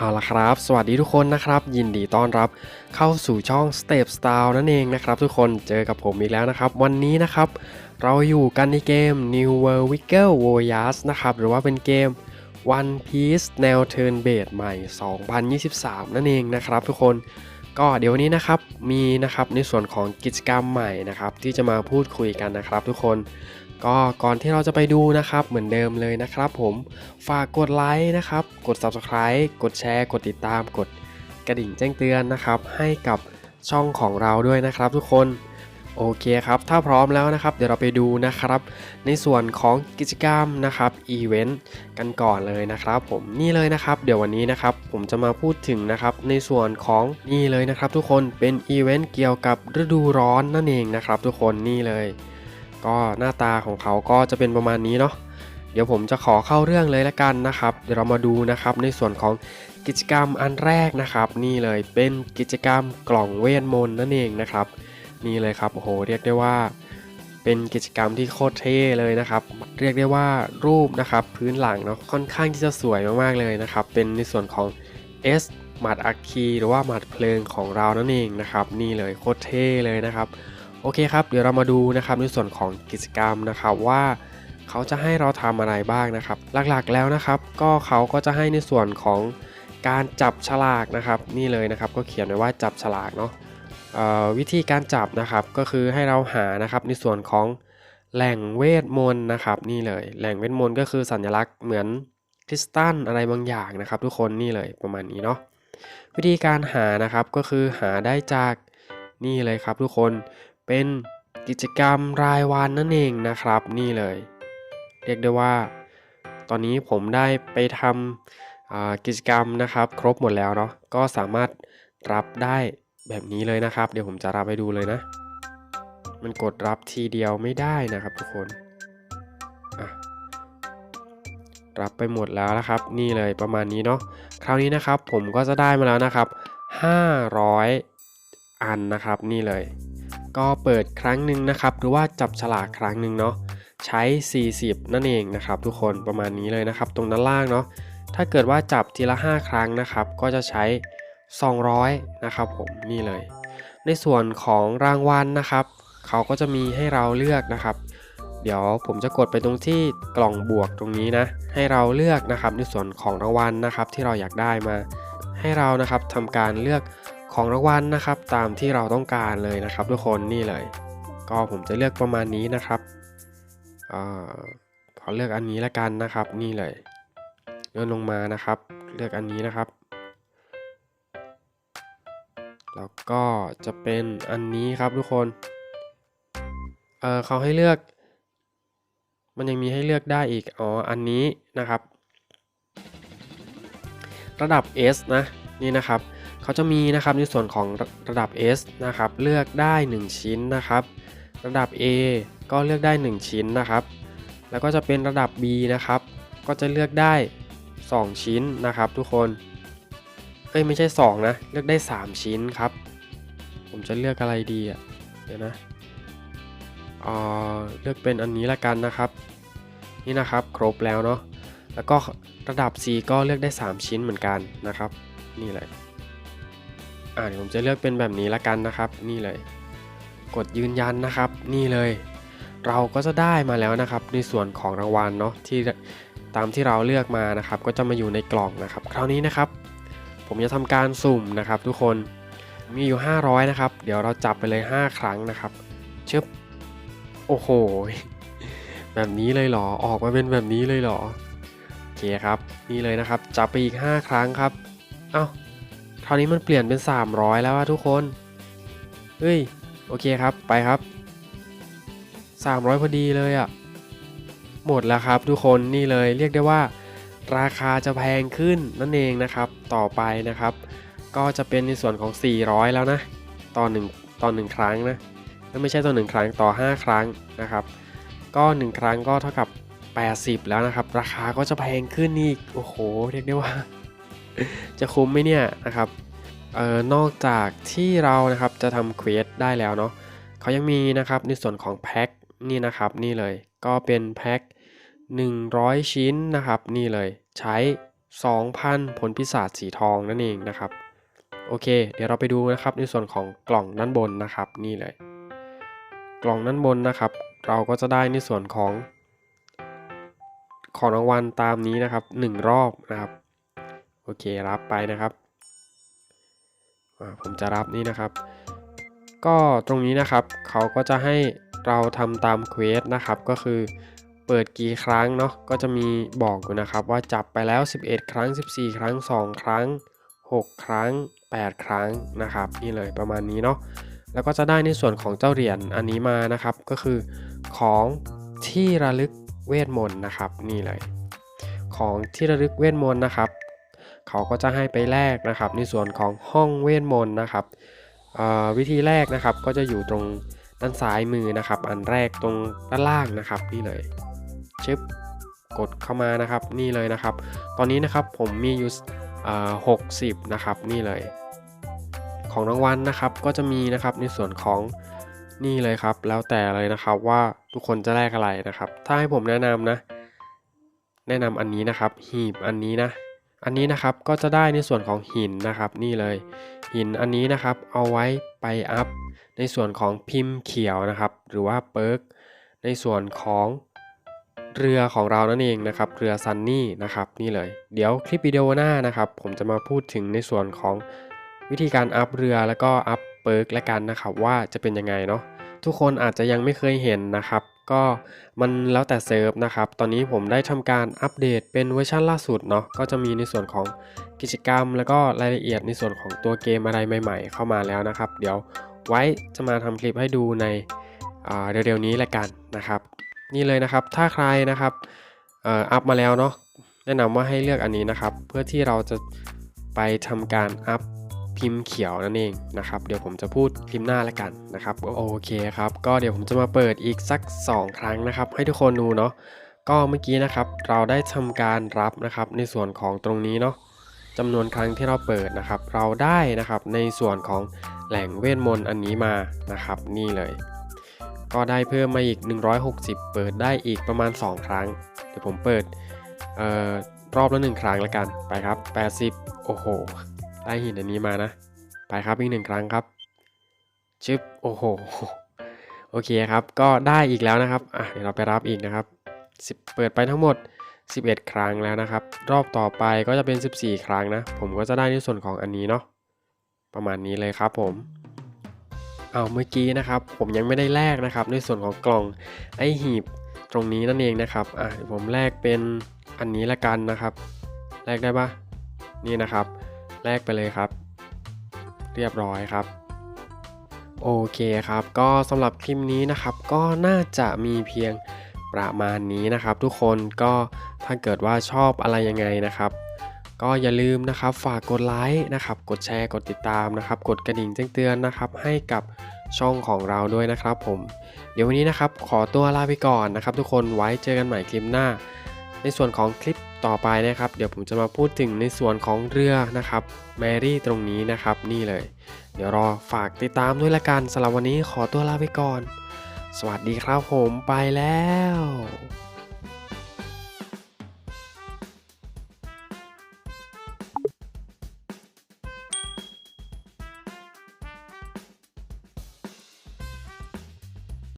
เอาละครับ สวัสดีทุกคนนะครับ ยินดีต้อนรับเข้าสู่ช่อง Step Style นั่นเองนะครับ ทุกคนเจอกับผมอีกแล้วนะครับ วันนี้นะครับ เราอยู่กันในเกม New World Wiggle Voyage นะครับ หรือว่าเป็นเกม One Piece แนว Turn Based ใหม่ 2023 นั่นเองนะครับ ทุกคนก็เดี๋ยววันนี้นะครับมีนะครับในส่วนของกิจกรรมใหม่นะครับที่จะมาพูดคุยกันนะครับ ทุกคน ก็ก่อนที่เราจะไปดูนะครับเหมือนเดิมเลยนะครับผมฝากกดไลค์นะครับ กด Subscribe กดแชร์ กดติดตาม กดกระดิ่งแจ้งเตือนนะครับ ให้กับช่องของเราด้วยนะครับทุกคนโอเคครับถ้าพร้อมแล้วนะครับ เดี๋ยวเราไปดูนะครับ ในส่วนของกิจกรรมนะครับอีเวนต์กันก่อนเลยนะครับ ผมนี่เลยนะครับ เดี๋ยววันนี้นะครับ ผมจะมาพูดถึงนะครับ ในส่วนของนี่เลยนะครับ ทุกคนเป็นอีเวนต์เกี่ยวกับฤดูร้อนนั่นเองนะครับ ทุกคนนี่เลย ก็หน้าตาของเขาก็จะเป็นประมาณนี้เนาะเดี๋ยวผมจะขอเข้าเรื่องเลยละกันนะครับ เดี๋ยวเรามาดูนะครับในส่วนของกิจกรรมอันแรกนะครับ นี่เลยเป็นกิจกรรมกล่องเวทมนต์นั่นเองนะครับ นี่เลยครับโอ้โหเรียกได้ว่า เป็นกิจกรรมที่โคตรเท่เลยนะครับ เรียกได้ว่ารูปนะครับพื้นหลังเนาะค่อนข้างที่จะสวยมากๆเลยนะครับ เป็นในส่วนของ S หมัดอัคคีหรือว่าหมัดเพลิงของเรานั่นเองนะครับ นี่เลยโคตรเท่เลยนะครับ โอเคครับ เดี๋ยวเรามาดูนะครับในส่วนของกิจกรรมนะครับว่าเขาจะให้เราทำอะไรบ้างนะครับ หลักๆแล้วนะครับ ก็เขาก็จะให้ในส่วนของการจับฉลากนะครับ นี่เลยนะครับ ก็เขียนไว้ว่าจับฉลากเนาะวิธีการจับนะครับก็คือให้เราหานะครับในส่วนของแหล่งเวทมนต์นะครับนี่เลย แหล่งเวทมนต์ก็คือสัญลักษณ์เหมือนคริสตัลอะไรบางอย่างนะครับ ทุกคนนี่เลยประมาณนี้เนาะวิธีการหานะครับก็คือหาได้จากนี่เลยครับทุกคน เป็นกิจกรรมรายวันนั่นเองนะครับนี่เลย เรียกได้ว่า ตอนนี้ผมได้ไปทำกิจกรรมนะครับ ครบหมดแล้วเนาะก็สามารถรับได้แบบนี้เลยนะครับ เดี๋ยวผมจะรับให้ดูเลยนะ มันกดรับทีเดียวไม่ได้นะครับทุกคนรับไปหมดแล้วนะครับ นี่เลยประมาณนี้เนาะคราวนี้นะครับผมก็จะได้มาแล้วนะครับ 500 อันนะครับนี่เลย ก็เปิดครั้งหนึ่งนะครับ หรือว่าจับฉลากครั้งหนึ่งเนาะใช้ 40 นั่นเองนะครับทุกคนประมาณนี้เลยนะครับ ตรงด้านล่างเนาะถ้าเกิดว่าจับทีละ 5 ครั้งนะครับ ก็จะใช้ 200 นะครับผมนี่เลย ในส่วนของรางวัลนะครับ เขาก็จะมีให้เราเลือกนะครับ เดี๋ยวผมจะกดไปตรงที่กล่องบวกตรงนี้นะ ให้เราเลือกนะครับในส่วนของรางวัลนะครับ ที่เราอยากได้มา ให้เรานะครับทำการเลือก ของรางวัลนะครับ ตามที่เราต้องการเลยนะครับ ทุกคนนี่เลย ก็ผมจะเลือกประมาณนี้นะครับอขอเลือกอันนี้ละกันนะครับ นี่เลยเลื่อนลงมานะครับ เลือกอันนี้นะครับ แล้วก็จะเป็นอันนี้ครับทุกคนเออเขาให้เลือก มันยังมีให้เลือกได้อีกอ๋ออันนี้นะครับ ระดับ S นะนี่นะครับ เขาจะมีนะครับในส่วนของระดับ S นะครับเลือกได้ 1 ชิ้นนะครับ ระดับ A ก็เลือกได้ 1 ชิ้นนะครับ แล้วก็จะเป็นระดับ B นะครับ ก็จะเลือกได้ 2 ชิ้นนะครับทุกคนเอ้ยไม่ใช่ 2 นะ เลือกได้ 3 ชิ้นครับ ผมจะเลือกอะไรดีอะเดี๋ยวนะเออเลือกเป็นอันนี้ละกันนะครับ นี่นะครับครบแล้วเนาะแล้วก็ระดับ C ก็เลือกได้ 3 ชิ้นเหมือนกันนะครับ นี่เลย อ่าเดี๋ยวผมจะเลือกเป็นแบบนี้ละกันนะครับ นี่เลย กดยืนยันนะครับ นี่เลย เราก็จะได้มาแล้วนะครับ ในส่วนของรางวัลเนาะที่ตามที่เราเลือกมานะครับ ก็จะมาอยู่ในกล่องนะครับ คราวนี้นะครับ ผมจะทำการสุ่มนะครับ ทุกคนมีอยู่ 500 นะครับ เดี๋ยวเราจับไปเลย 5 ครั้งนะครับชึบโอ้โห แบบนี้เลยเหรอ ออกมาเป็นแบบนี้เลยเหรอ โอเคครับ นี่เลยนะครับ จับไปอีก 5 ครั้งครับ เอ้า ราวนี้มันเปลี่ยนเป็น 300 แล้วอะทุกคน เฮ้ย โอเคครับ ไปครับ 300 พอดีเลยอะหมดแล้วครับทุกคน นี่เลยเรียกได้ว่า ราคาจะแพงขึ้นนั่นเองนะครับ ต่อไปนะครับ ก็จะเป็นในส่วนของ 400 แล้วนะ ต่อ1ต่อ1ครั้งนะไม่ใช่ต่อ1ครั้งต่อ 5 ครั้งนะครับ ก็ 1 ครั้งก็เท่ากับ 80 แล้วนะครับ ราคาก็จะแพงขึ้นอีก โอ้โห เรียกได้ว่า จะคุ้มไหมเนี่ยนะครับออนอกจากที่เรานะครับจะทำเควสได้แล้วเนาะเขายังมีนะครับในส่วนของแพ็คนี่นะครับนี่เลยก็เป็นแพ็ค100 ชิ้นนะครับนี่เลยใช้ 2,000 ผลพิศาจสีทองนั่นเองนะครับโอเค เดี๋ยวเราไปดูนะครับในส่วนของกล่องด้านบนนะครับนี่เลย กล่องด้านบนนะครับ เราก็จะได้ในส่วนของ ของรางวัลตามนี้นะครับ 1 รอบนะครับ โอเครับไปนะครับ ผมจะรับนี่นะครับ ก็ตรงนี้นะครับเขาก็จะให้เราทำตามเควสนะครับก็คือเปิดกี่ครั้งเนาะก็จะมีบอกอยู่นะครับว่าจับไปแล้ว 11 ครั้ง 14 ครั้ง 2 ครั้ง 6 ครั้ง 8 ครั้งนะครับนี่เลยประมาณนี้เนาะแล้วก็จะได้ในส่วนของเจ้าเหรียญอันนี้มานะครับ ก็คือของที่ระลึกเวทมนต์นะครับนี่เลย ของที่ระลึกเวทมนต์นะครับ เขาก็จะให้ไปแลกนะครับในส่วนของห้องเวทมนต์นะครับวิธีแรกนะครับก็จะอยู่ตรงด้านซ้ายมือนะครับ อันแรกตรงด้านล่างนะครับนี่เลยชึบกดเข้ามานะครับนี่เลยนะครับ ตอนนี้นะครับผมมีอยู่หกสิบนะครับนี่เลย ของรางวัลนะครับก็จะมีนะครับในส่วนของนี่เลยครับ แล้วแต่เลยนะครับว่าทุกคนจะแลกอะไรนะครับ ถ้าให้ผมแนะนำนะ แนะนำอันนี้นะครับ หีบอันนี้นะ อันนี้นะครับก็จะได้ในส่วนของหินนะครับนี่เลย หินอันนี้นะครับเอาไว้ไปอัพ ในส่วนของพิมพ์เขียวนะครับ หรือว่าเปิร์กในส่วนของเรือของเรานั่นเองนะครับเรือซันนี่นะครับนี่เลย เดี๋ยวคลิปวิดีโอหน้านะครับผมจะมาพูดถึงในส่วนของวิธีการอัพเรือแล้วก็อัพเปิร์กและกันนะครับว่าจะเป็นยังไงเนาะทุกคนอาจจะยังไม่เคยเห็นนะครับ ก็มันแล้วแต่เซิร์ฟนะครับ ตอนนี้ผมได้ทำการอัปเดตเป็นเวอร์ชันล่าสุดเนาะ ก็จะมีในส่วนของกิจกรรม แล้วก็รายละเอียดในส่วนของตัวเกมอะไรใหม่ ๆ เข้ามาแล้วนะครับ เดี๋ยวไว้จะมาทำคลิปให้ดูในเร็วๆนี้ละกันนะครับ นี่เลยนะครับ ถ้าใครนะครับอ่ออัพมาแล้วเนาะ แนะนำว่าให้เลือกอันนี้นะครับ เพื่อที่เราจะไปทำการอัพ พิมพ์เขียวนั่นเองนะครับเดี๋ยวผมจะพูดคลิปหน้าละกันนะครับโอเคครับก็เดี๋ยวผมจะมาเปิดอีกสัก 2 ครั้งนะครับ ให้ทุกคนดูเนาะก็เมื่อกี้นะครับเราได้ทำการรับนะครับในส่วนของตรงนี้เนาะจำนวนครั้งที่เราเปิดนะครับ เราได้นะครับในส่วนของแหล่งเวทมนต์อันนี้มานะครับนี่เลย ก็ได้เพิ่มมาอีก 160 เปิดได้อีกประมาณ 2 ครั้ง เดี๋ยวผมเปิดออรอบละ 1 ครั้งแล้วกันไปครับ 80 โอ้โห ได้หินอันนี้มานะ ไปครับอีกหนึ่งครั้งครับชึบโอ้โหโอเคครับ ก็ได้อีกแล้วนะครับอะเดี๋ยวเราไปรับอีกนะครับ10เปิดไปทั้งหมด 11 ครั้งแล้วนะครับ รอบต่อไปก็จะเป็น 14 ครั้งนะ ผมก็จะได้ในส่วนของอันนี้เนาะประมาณนี้เลยครับผมเอาเมื่อกี้นะครับ ผมยังไม่ได้แลกนะครับ ในส่วนของกล่องไอหีบตรงนี้นั่นเองนะครับอะเดี๋ยวผมแลกเป็นอันนี้ละกันนะครับแลกได้ปะนี่นะครับ แลกไปเลยครับ เรียบร้อยครับ โอเคครับ ก็สำหรับคลิปนี้นะครับ ก็น่าจะมีเพียงประมาณนี้นะครับ ทุกคนก็ถ้าเกิดว่าชอบอะไรยังไงนะครับ ก็อย่าลืมนะครับ ฝากกดไลค์นะครับ กดแชร์กดติดตามนะครับ กดกระดิ่งแจ้งเตือนนะครับ ให้กับช่องของเราด้วยนะครับผม เดี๋ยววันนี้นะครับ ขอตัวลาไปก่อนนะครับ ทุกคนไว้เจอกันใหม่คลิปหน้า ในส่วนของคลิป ต่อไปนะครับ เดี๋ยวผมจะมาพูดถึงในส่วนของเรือนะครับแมรี่ตรงนี้นะครับนี่เลย เดี๋ยวรอฝากติดตามด้วยละกันสำหรับวันนี้ขอตัวลาไปก่อน สวัสดีครับผมไปแล้ว